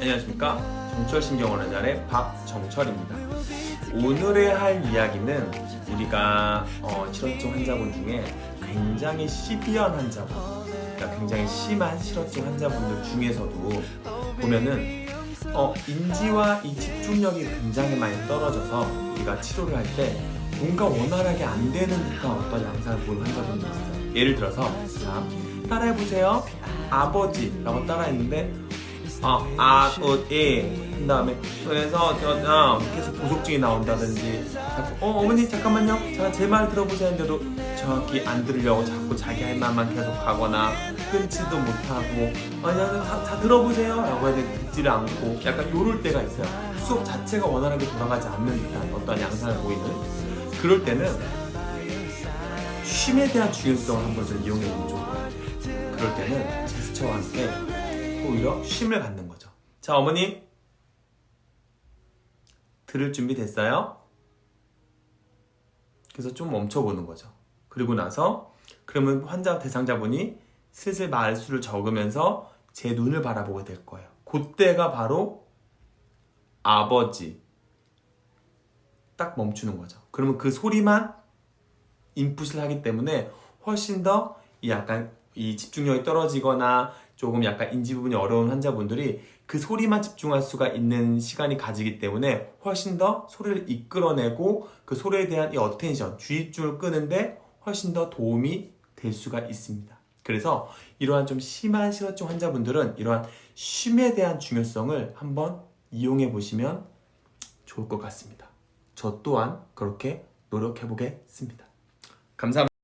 안녕하십니까? 정철신경원의잘의 박정철입니다. 오늘의 할 이야기는 우리가 어, 실어증 환자분 중에 굉장히 시비한 환자분 그러니까 굉장히 심한 실어증 환자분들 중에서도 보면은 어, 인지와 이 집중력이 굉장히 많이 떨어져서 우리가 치료를 할 때 뭔가 원활하게 안 되는 듯한 어떤 양상을 보이는 환자분들이 있어요. 예를 들어서 자 따라해보세요. 아버지라고 따라했는데 어, 아버지 그 다음에 그래서 저, 어, 계속 보속증이 나온다든지. 자꾸 어 어머니 잠깐만요. 자제말 들어보세요. 했는데도 정확히 안 들으려고 자꾸 자기 할 말만 계속 하거나 끊지도 못하고. 아니 다, 다 들어보세요. 라고 해도 듣지를 않고 약간 요럴 때가 있어요. 수업 자체가 원활하게 돌아가지 않는 듯한 어떤 양상을 보이는. 그럴 때는 쉼에 대한 중요성을 한번 좀 이용해 보면 좋을 것 같아요. 그럴 때는 제스처와 함께 오히려 쉼을 갖는 거죠. 자, 어머니. 들을 준비 됐어요? 그래서 좀 멈춰보는 거죠. 그리고 나서 그러면 환자 대상자분이 슬슬 말수를 적으면서 제 눈을 바라보게 될 거예요. 그때가 바로 아버지. 딱 멈추는 거죠. 그러면 그 소리만 인풋을 하기 때문에 훨씬 더이 약간 이 집중력이 떨어지거나 조금 약간 인지 부분이 어려운 환자분들이 그 소리만 집중할 수가 있는 시간이 가지기 때문에 훨씬 더 소리를 이끌어내고 그 소리에 대한 이 어텐션, 주의점을 끄는데 훨씬 더 도움이 될 수가 있습니다. 그래서 이러한 좀 심한 실어증 환자분들은 이러한 쉼에 대한 중요성을 한번 이용해 보시면 좋을 것 같습니다. 저 또한 그렇게 노력해 보겠습니다. 감사합니다.